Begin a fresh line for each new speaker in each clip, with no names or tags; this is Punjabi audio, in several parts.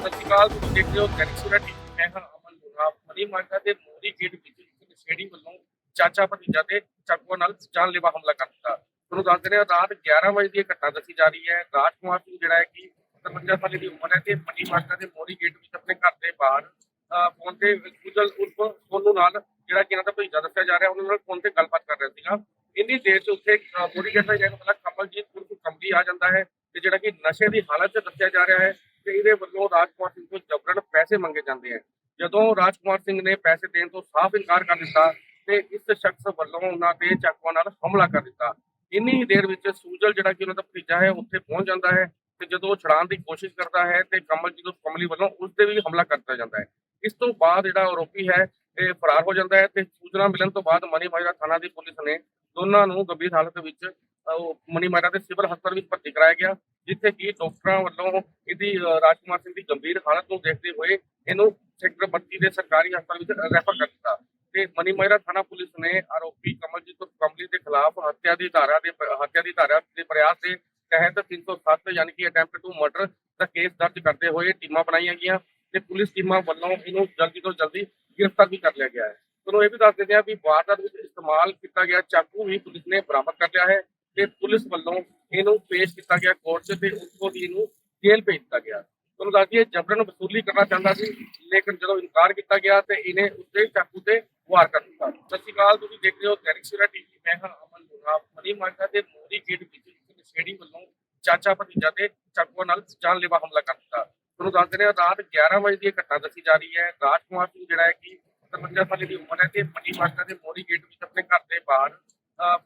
ਸਤਿ ਸ਼੍ਰੀ ਅਕਾਲ ਤੁਸੀਂ ਦੇਖ ਰਹੇ ਹੋ ਦੈਨਿਕ ਟੀਵੀ ਮੈਂ ਹਾਂ ਅਮਨ ਲੋਹਾ ਮਨੀ ਮਾਰਕਾ ਦੇ ਮੋਦੀ ਗੇਟ ਵਿੱਚ ਇੱਕ ਨਸ਼ੇੜੀ ਵੱਲੋਂ ਚਾਚਾ ਭਤੀਜਾ ਤੇ ਚਾਕੂਆਂ ਨਾਲ ਜਾਨਲੇਵਾ ਹਮਲਾ ਕਰ ਦਿੱਤਾ। ਤੁਹਾਨੂੰ ਦੱਸ ਦਿੰਦੇ ਹਾਂ ਰਾਤ 11 ਵਜੇ ਦੀ ਘਟਨਾ ਦੱਸੀ ਜਾ ਰਹੀ ਹੈ। ਰਾਜਕੁਮਾਰ ਸਿੰਘ ਜਿਹੜਾ ਹੈ ਕਿ 53 ਸਾਲ ਦੀ ਉਮਰ ਹੈ ਤੇ ਮਨੀ ਮਾਰਕਾ ਦੇ ਮੋਦੀ ਗੇਟ ਵਿੱਚ ਆਪਣੇ ਘਰ ਦੇ ਬਾਹਰ ਫੋਨ ਤੇ ਗੁਜਲ ਉਰਫ ਸੋਨੂ ਨਾਲ ਜਿਹੜਾ ਕਿ ਇਹਨਾਂ ਦਾ ਭਤੀਜਾ ਦੱਸਿਆ ਜਾ ਰਿਹਾ ਉਹਨਾਂ ਨਾਲ ਫੋਨ ਤੇ ਗੱਲਬਾਤ ਕਰ ਰਿਹਾ ਸੀਗਾ। ਇੰਨੀ ਦੇਰ 'ਚ ਉੱਥੇ ਅਹ, ਗੇਟ ਦਾ ਜਿਹੜਾ ਕਮਲਜੀਤ ਉਰਫ ਕੰਬਲੀ ਆ ਜਾਂਦਾ ਹੈ ਤੇ ਜਿਹੜਾ ਕਿ ਨਸ਼ੇ ਦੀ ਹਾਲਤ 'ਚ ਦੱਸਿਆ ਜਾ ਰਿਹਾ ਹੈ। ਤੇ ਇਹਦੇ ਵੱਲੋਂ ਰਾਜਕੁਮਾਰ ਸਿੰਘ ਤੋਂ ਜਬਰਨ ਪੈਸੇ ਮੰਗੇ ਜਾਂਦੇ ਹਨ ਜਦੋਂ ਰਾਜਕੁਮਾਰ ਸਿੰਘ ਨੇ ਪੈਸੇ ਦੇਣ ਤੋਂ ਸਾਫ਼ ਇਨਕਾਰ ਕਰ ਦਿੱਤਾ ਤੇ ਇਸ ਸ਼ਖਸ ਵੱਲੋਂ ਉਹਨਾਂ ਤੇ ਚਾਕੂਆਂ ਨਾਲ ਹਮਲਾ ਕਰ ਦਿੱਤਾ। ਇੰਨੀ ਹੀ ਦੇਰ ਵਿੱਚ ਸੂਜਲ ਜਿਹੜਾ ਕਿ ਉਹਨਾਂ ਦਾ ਭਤੀਜਾ ਹੈ ਉੱਥੇ ਪਹੁੰਚ ਜਾਂਦਾ ਹੈ ਤੇ ਜਦੋਂ ਉਹ ਛੁਡਾਉਣ ਦੀ ਕੋਸ਼ਿਸ਼ ਕਰਦਾ ਹੈ ਤੇ ਕਮਲਜੀਤ ਉਸ ਕਮਲੀ ਵੱਲੋਂ ਉਸ ਤੇ ਵੀ ਹਮਲਾ ਕਰ ਦਿੱਤਾ ਜਾਂਦਾ ਹੈ। ਇਸ ਤੋਂ ਬਾਅਦ ਜਿਹੜਾ ਆਰੋਪੀ ਹੈ, ਇਹ ਫਰਾਰ ਹੋ ਜਾਂਦਾ ਹੈ ਤੇ ਸੂਚਨਾ ਮਿਲਣ ਤੋਂ ਬਾਅਦ ਮਨੀ ਮਾਜਰਾ ਥਾਣਾ ਦੀ ਪੁਲਿਸ ਨੇ ਦੋਨਾਂ ਨੂੰ ਗੰਭੀਰ ਹਾਲਤ ਵਿੱਚ ਮਨੀ ਮਾਜਰਾ ਦੇ ਸਿਵਲ ਹਸਪਤਾਲ ਵਿੱਚ ਭਰਤੀ ਕਰਾਇਆ ਗਿਆ ਜਿੱਥੇ ਕਿ ਡਾਕਟਰਾਂ ਵੱਲੋਂ ਇਹਦੀ ਅਹ, ਰਾਜਕੁਮਾਰ ਸਿੰਘ ਦੀ ਗੰਭੀਰ ਹਾਲਤ ਨੂੰ ਦੇਖਦੇ ਹੋਏ ਇਹਨੂੰ ਸੈਕਟਰ 32 ਦੇ ਸਰਕਾਰੀ ਹਸਪਤਾਲ ਵਿੱਚ ਰੈਫਰ ਕਰ ਦਿੱਤਾ। ਤੇ ਮਨੀ ਮਾਜਰਾ ਥਾਣਾ ਪੁਲਿਸ ਨੇ ਆਰੋਪੀ ਕਮਲਜੀਤ ਕਮਲੀ ਦੇ ਖਿਲਾਫ ਹੱਤਿਆ ਦੀ ਧਾਰਾ ਦੇ ਹੱਤਿਆ ਦੀ ਧਾਰਾ ਦੇ ਪ੍ਰਯਾਸ ਦੇ ਤਹਿਤ 307 ਯਾਨੀ ਕਿ ਅਟੈਂਪਟ ਟੂ ਮਰਡਰ ਦਾ ਕੇਸ ਦਰਜ ਕਰਦੇ ਹੋਏ ਟੀਮਾਂ ਬਣਾਈਆਂ ਗਈਆਂ ਤੇ ਪੁਲਿਸ ਟੀਮਾਂ ਵੱਲੋਂ ਇਹਨੂੰ ਜਲਦੀ ਤੋਂ ਜਲਦੀ ਗ੍ਰਿਫਤਾਰ ਵੀ ਕਰ ਲਿਆ ਗਿਆ ਹੈ। ਤੁਹਾਨੂੰ ਇਹ ਵੀ ਦੱਸ ਦਿੰਦੇ ਹਾਂ ਵੀ ਵਾਰਦਾਤ ਵਿੱਚ ਇਸਤੇਮਾਲ ਕੀਤਾ ਗਿਆ ਚਾਕੂ ਵੀ ਪੁਲਿਸ ਨੇ ਬਰਾਮਦ ਕਰ ਲਿਆ ਹੈ। ਤੇ ਪੁਲਿਸ ਵੱਲੋਂ ਇਹਨੂੰ ਪੇਸ਼ ਕੀਤਾ ਗਿਆ ਕੋਰਟ 'ਚ ਤੇ ਉੱਥੋਂ ਦੀ ਇਹਨੂੰ ਜੇਲ੍ਹ ਭੇਜ ਦਿੱਤਾ ਗਿਆ। ਤੁਹਾਨੂੰ ਦੱਸ ਦਈਏ ਜਬਰਨ ਵਸੂਲੀ ਕਰਨਾ ਚਾਹੁੰਦਾ ਸੀ ਲੇਕਿਨ ਜਦੋਂ ਇਨਕਾਰ ਕੀਤਾ ਗਿਆ ਤੇ ਇਹਨੇ ਉੱਤੇ ਚਾਕੂ ਤੇ ਵਾਰ ਕਰ ਦਿੱਤਾ। ਸਤਿ ਸ਼੍ਰੀ ਅਕਾਲ ਤੁਸੀਂ ਦੇਖ ਰਹੇ ਹੋ ਦੈਨਿਕ ਸੂਰਜ ਟੀਵੀ। ਮੈਂ ਹਾਂ ਅਮਨ ਲੋਹਾ ਮਨੀ ਮਾਰਕਾ ਦੇ ਮੋਦੀ ਗੇਟ ਵਿੱਚ ਇੱਕ ਨਸ਼ੇੜੀ ਵੱਲੋਂ ਚਾਚਾ ਭਤੀਜਾ ਤੇ ਚਾਕੂਆਂ ਨਾਲ ਜਾਨਲੇਵਾ ਹਮਲਾ ਕਰ ਦਿੱਤਾ। ਤੁਹਾਨੂੰ ਦੱਸ ਦਿੰਦੇ ਹਾਂ ਰਾਤ 11 ਵਜੇ ਦੀ ਘਟਨਾ ਦੱਸੀ ਜਾ ਰਹੀ ਹੈ। ਰਾਜ ਕੁਮਾਰ ਸਿੰਘ ਜਿਹੜਾ ਹੈ ਕਿ 53 ਸਾਲ ਦੀ ਉਮਰ ਹੈ ਤੇ ਮਨੀ ਮਾਰਕਾ ਦੇ ਮੋਦੀ ਗੇਟ ਵਿੱਚ ਆਪਣੇ ਘਰ ਦੇ ਬਾਹਰ ਅਹ,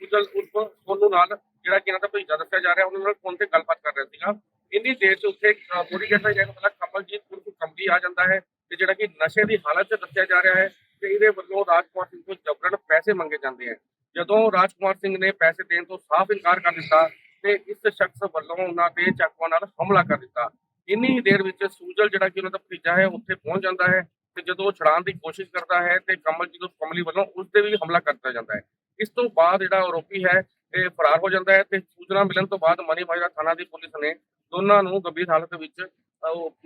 ਗੁਜਲ ਉਰਫ ਸੋਨੂ ਨਾਲ ਜਿਹੜਾ ਕਿ ਇਹਨਾਂ ਦਾ ਭਤੀਜਾ ਦੱਸਿਆ ਜਾ ਰਿਹਾ ਉਹਨਾਂ ਨਾਲ ਫੋਨ ਤੇ ਗੱਲਬਾਤ ਕਰ ਰਿਹਾ ਸੀਗਾ। ਇੰਨੀ ਦੇਰ 'ਚ ਉੱਥੇ ਅਹ, ਗੇਟ ਦਾ ਜਿਹੜਾ ਮਤਲਬ ਕਮਲਜੀਤ ਉਰਫ ਕੰਬਲੀ ਆ ਜਾਂਦਾ ਹੈ ਤੇ ਜਿਹੜਾ ਕਿ ਨਸ਼ੇ ਦੀ ਹਾਲਤ 'ਚ ਦੱਸਿਆ ਜਾ ਰਿਹਾ ਹੈ ਤੇ ਇਹਦੇ ਵੱਲੋਂ ਰਾਜਕੁਮਾਰ ਸਿੰਘ ਤੋਂ ਜਬਰਨ ਪੈਸੇ ਮੰਗੇ ਜਾਂਦੇ ਹਨ ਜਦੋਂ ਰਾਜਕੁਮਾਰ ਸਿੰਘ ਨੇ ਪੈਸੇ ਦੇਣ ਤੋਂ ਸਾਫ਼ ਇਨਕਾਰ ਕਰ ਦਿੱਤਾ ਤੇ ਇਸ ਸ਼ਖਸ ਵੱਲੋਂ ਉਹਨਾਂ ਤੇ ਚਾਕੂਆਂ ਨਾਲ ਹਮਲਾ ਕਰ ਦਿੱਤਾ। ਇੰਨੀ ਦੇਰ ਵਿੱਚ ਸੂਜਲ ਜਿਹੜਾ ਕਿ ਉਹਨਾਂ ਦਾ ਭਤੀਜਾ ਹੈ ਉੱਥੇ ਪਹੁੰਚ ਜਾਂਦਾ ਹੈ ਤੇ ਜਦੋਂ ਉਹ ਛੁਡਾਉਣ ਦੀ ਕੋਸ਼ਿਸ਼ ਕਰਦਾ ਹੈ ਤੇ ਕਮਲਜੀਤ ਉਸ ਕਮਲੀ ਵੱਲੋਂ ਉਸ ਤੇ ਵੀ ਹਮਲਾ ਕਰ ਦਿੱਤਾ ਜਾਂਦਾ ਹੈ। ਇਸ ਤੋਂ ਬਾਅਦ ਜਿਹੜਾ ਆਰੋਪੀ ਹੈ ਇਹ ਫਰਾਰ ਹੋ ਜਾਂਦਾ ਹੈ ਤੇ ਸੂਚਨਾ ਮਿਲਣ ਤੋਂ ਬਾਅਦ ਮਨੀ ਮਾਜਰਾ ਥਾਣਾ ਦੀ ਪੁਲਿਸ ਨੇ ਦੋਨਾਂ ਨੂੰ ਗੰਭੀਰ ਹਾਲਤ ਵਿੱਚ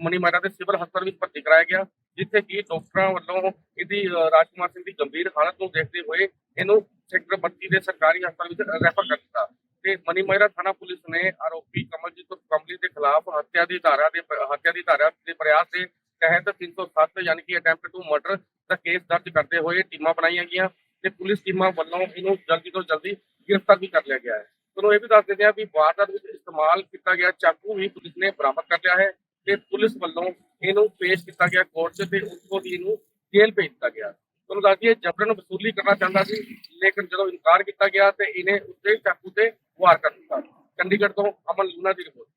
ਮਨੀ ਮਾਜਰਾ ਦੇ ਸਿਵਲ ਹਸਪਤਾਲ ਵਿੱਚ ਭਰਤੀ ਕਰਾਇਆ ਗਿਆ, ਜਿੱਥੇ ਕਿ ਡਾਕਟਰਾਂ ਵੱਲੋਂ ਇਹਦੀ ਰਾਜਕੁਮਾਰ ਸਿੰਘ ਦੀ ਗੰਭੀਰ ਹਾਲਤ ਨੂੰ ਦੇਖਦੇ ਹੋਏ ਇਹਨੂੰ ਸੈਕਟਰ 32 ਦੇ ਸਰਕਾਰੀ ਹਸਪਤਾਲ ਵਿੱਚ ਰੈਫਰ ਕਰ ਦਿੱਤਾ। ਤੇ ਮਨੀ ਮਾਜਰਾ ਥਾਣਾ ਪੁਲਿਸ ਨੇ ਆਰੋਪੀ ਕਮਲਜੀਤ ਕਮਲੀ ਦੇ ਖਿਲਾਫ ਹੱਤਿਆ ਦੀ ਧਾਰਾ ਦੇ, ਹੱਤਿਆ ਦੀ ਧਾਰਾ ਦੇ ਪ੍ਰਯਾਸ ਦੇ ਤਹਿਤ 307 ਯਾਨੀ ਕਿ ਅਟੈਂਪਟ ਟੂ ਮਰਡਰ ਦਾ ਕੇਸ ਦਰਜ ਕਰਦੇ ਹੋਏ ਟੀਮਾਂ ਬਣਾਈਆਂ ਗਈਆਂ ਤੇ ਪੁਲਿਸ ਟੀਮਾਂ ਵੱਲੋਂ ਇਹਨੂੰ ਜਲਦੀ ਤੋਂ ਜਲਦੀ ਗ੍ਰਿਫਤਾਰ ਵੀ ਕਰ ਲਿਆ ਗਿਆ ਹੈ। ਤੁਹਾਨੂੰ ਇਹ ਵੀ ਦੱਸ ਦਿੰਦੇ ਹਾਂ ਵੀ ਵਾਰਦਾਤ ਵਿੱਚ ਇਸਤੇਮਾਲ ਕੀਤਾ ਗਿਆ ਚਾਕੂ ਵੀ ਪੁਲਿਸ ਨੇ ਬਰਾਮਦ ਕਰ ਲਿਆ ਹੈ ਤੇ ਪੁਲਿਸ ਵੱਲੋਂ ਇਹਨੂੰ ਪੇਸ਼ ਕੀਤਾ ਗਿਆ ਕੋਰਟ 'ਚ ਤੇ ਉੱਥੋਂ ਦੀ ਇਹਨੂੰ ਜੇਲ੍ਹ ਭੇਜ ਦਿੱਤਾ ਗਿਆ। ਤੁਹਾਨੂੰ ਦੱਸ ਦਈਏ ਜਬਰਨ ਵਸੂਲੀ ਕਰਨਾ ਚਾਹੁੰਦਾ ਸੀ, ਲੇਕਿਨ ਜਦੋਂ ਇਨਕਾਰ ਕੀਤਾ ਗਿਆ ਤੇ ਇਹਨੇ ਉੱਤੇ ਚਾਕੂ ਤੇ ਵਾਰ ਕਰ ਦਿੱਤਾ। ਚੰਡੀਗੜ੍ਹ ਤੋਂ ਅਮਨ ਲੂਨਾ ਦੀ ਰਿਪੋਰਟ।